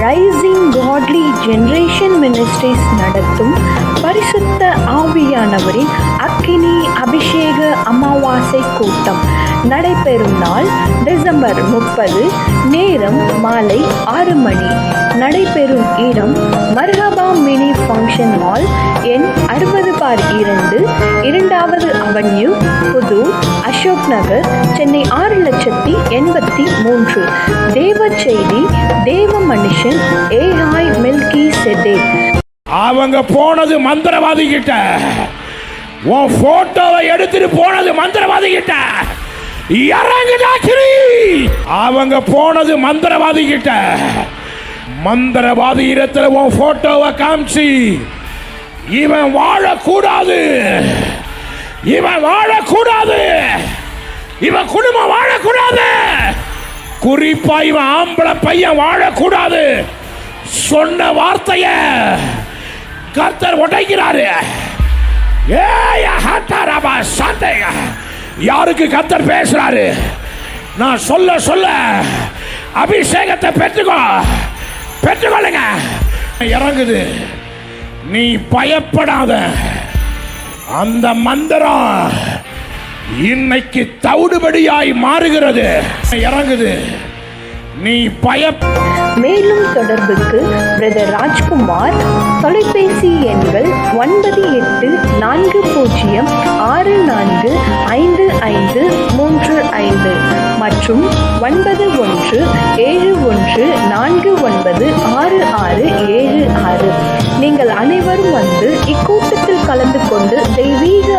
Rising காட்லி generation ministries நடத்தும் பரிசுத்த ஆவியானவரின் அக்கினி அபிஷேக அமாவாசை கூட்டம் நடைபெறும் நாள் டிசம்பர் முப்பது நேரம் மாலை ஆறு மணி. நடைபெறும் இடம் மர்ஹபா மினி ஃபங்க்ஷன் ஹால் எண் அறுபது பார் இரண்டு இரண்டாவது அவென்யூ புது அசோக் நகர் சென்னை ஆறு லட்சத்தி எண்பத்தி மூன்று. தேவ செய்தி தேவ மனுஷன் ஏஹாய் மில்கி செட்டே. அவங்க போனது மந்திரவாதி கிட்ட உன் போட்டோவை எடுத்துட்டு போனது மந்திரவாதி கிட்ட இறங்குதா கிரி அவங்க போனது மந்திரவாதி கிட்ட மந்திரவாதி இடத்துல உன் போட்டோவை காமிச்சு இவன் வாழக்கூடாது. இவன் வாழக்கூடாது. இவன் குடும்பம் வாழக்கூடாது. குறிப்பா இவன் ஆம்பளை பையன் வாழக்கூடாது சொன்ன வார்த்தைய கர்த்தர் உடைக்கிறாரு. யாருக்கு கர்த்தர் பேசுறாரு? நான் சொல்ல சொல்ல அபிஷேகத்தை பெற்றுக்கோ பெற்றுக்கொள்ளுங்க. இறங்குது. நீ பயப்படாத. அந்த மந்திரம் இன்னைக்கு தவிடுபடியாய் மாறுகிறது. இறங்குது. நீ பய மேலும் தொடர்புக்கு பிரதர் ராஜ்குமார் தொலைபேசி எண்கள் ஒன்பது எட்டு நான்கு பூஜ்ஜியம் ஆறு நான்கு ஐந்து ஐந்து மூன்று ஐந்து மற்றும் ஒன்பது ஒன்று ஏழு ஒன்று நான்கு ஒன்பது ஆறு ஆறு ஏழு ஆறு. நீங்கள் அனைவரும் வந்து இக்கூட்டத்தில் கலந்து கொண்டு தெய்வீக